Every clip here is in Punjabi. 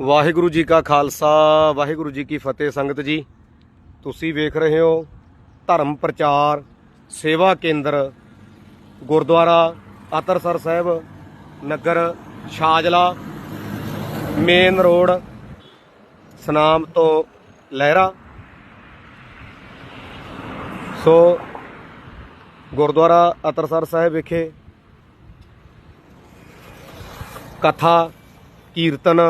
ਵਾਹਿਗੁਰੂ ਜੀ ਕਾ ਖਾਲਸਾ, ਵਾਹਿਗੁਰੂ ਜੀ ਕੀ ਫਤਿਹ ਸੰਗਤ ਜੀ। ਤੁਸੀਂ ਵੇਖ ਰਹੇ ਹੋ ਧਰਮ ਪ੍ਰਚਾਰ ਸੇਵਾ ਕੇਂਦਰ ਗੁਰਦੁਆਰਾ ਅਤਰਸਰ ਸਾਹਿਬ, ਨਗਰ ਛਾਜਲਾ ਮੇਨ ਰੋਡ, ਸਨਾਮ ਤੋਂ ਲਹਿਰਾ। ਸੋ ਗੁਰਦੁਆਰਾ ਅਤਰਸਰ ਸਾਹਿਬ ਵਿਖੇ ਕਥਾ, ਕੀਰਤਨ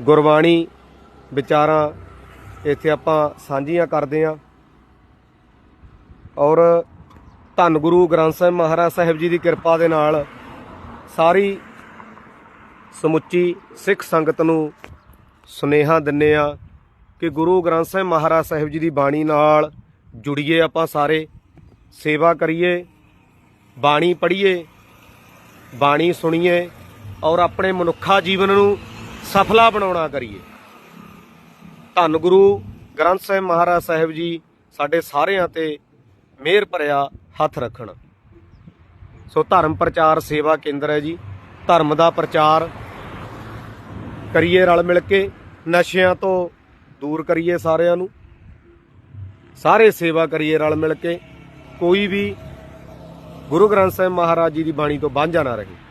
ਗੁਰਬਾਣੀ ਵਿਚਾਰਾਂ ਇੱਥੇ ਆਪਾਂ ਸਾਂਝੀਆਂ ਕਰਦੇ ਆਂ ਔਰ ਧੰਨ ਗੁਰੂ ਗ੍ਰੰਥ ਸਾਹਿਬ ਮਹਾਰਾਜ ਸਾਹਿਬ ਜੀ ਦੀ ਕਿਰਪਾ ਦੇ ਨਾਲ ਸਾਰੀ ਸਮੁੱਚੀ ਸਿੱਖ ਸੰਗਤ ਨੂੰ ਸੁਨੇਹਾ ਦਿੰਨੇ ਆ ਕਿ ਗੁਰੂ ਗ੍ਰੰਥ ਸਾਹਿਬ ਮਹਾਰਾਜ ਸਾਹਿਬ ਜੀ ਦੀ ਬਾਣੀ ਨਾਲ ਜੁੜੀਏ ਆਪਾਂ ਸਾਰੇ, ਸੇਵਾ ਕਰੀਏ, ਬਾਣੀ ਪੜ੍ਹੀਏ, ਬਾਣੀ ਸੁਣੀਏ ਔਰ ਆਪਣੇ ਮਨੁੱਖਾ ਜੀਵਨ ਨੂੰ ਸਫਲਾ ਬਣਾਉਣਾ ਕਰੀਏ। ਧੰਨ ਗੁਰੂ ਗ੍ਰੰਥ ਸਾਹਿਬ ਮਹਾਰਾਜ ਸਾਹਿਬ ਜੀ ਸਾਡੇ ਸਾਰਿਆਂ ਤੇ ਮਿਹਰ ਭਰਿਆ ਹੱਥ ਰੱਖਣ। ਸੋ ਧਰਮ ਪ੍ਰਚਾਰ ਸੇਵਾ ਕੇਂਦਰ ਹੈ ਜੀ। ਧਰਮ ਦਾ ਪ੍ਰਚਾਰ ਕਰੀਏ ਰਲ ਮਿਲ ਕੇ, ਨਸ਼ਿਆਂ ਤੋਂ ਦੂਰ ਕਰੀਏ ਸਾਰਿਆਂ ਨੂੰ। ਸਾਰੇ ਸੇਵਾ ਕਰੀਏ ਰਲ ਮਿਲ ਕੇ। ਕੋਈ ਵੀ ਗੁਰੂ ਗ੍ਰੰਥ ਸਾਹਿਬ ਮਹਾਰਾਜ ਜੀ ਦੀ ਬਾਣੀ ਤੋਂ ਵਾਂਝਾ ਨਾ ਰਹੇ।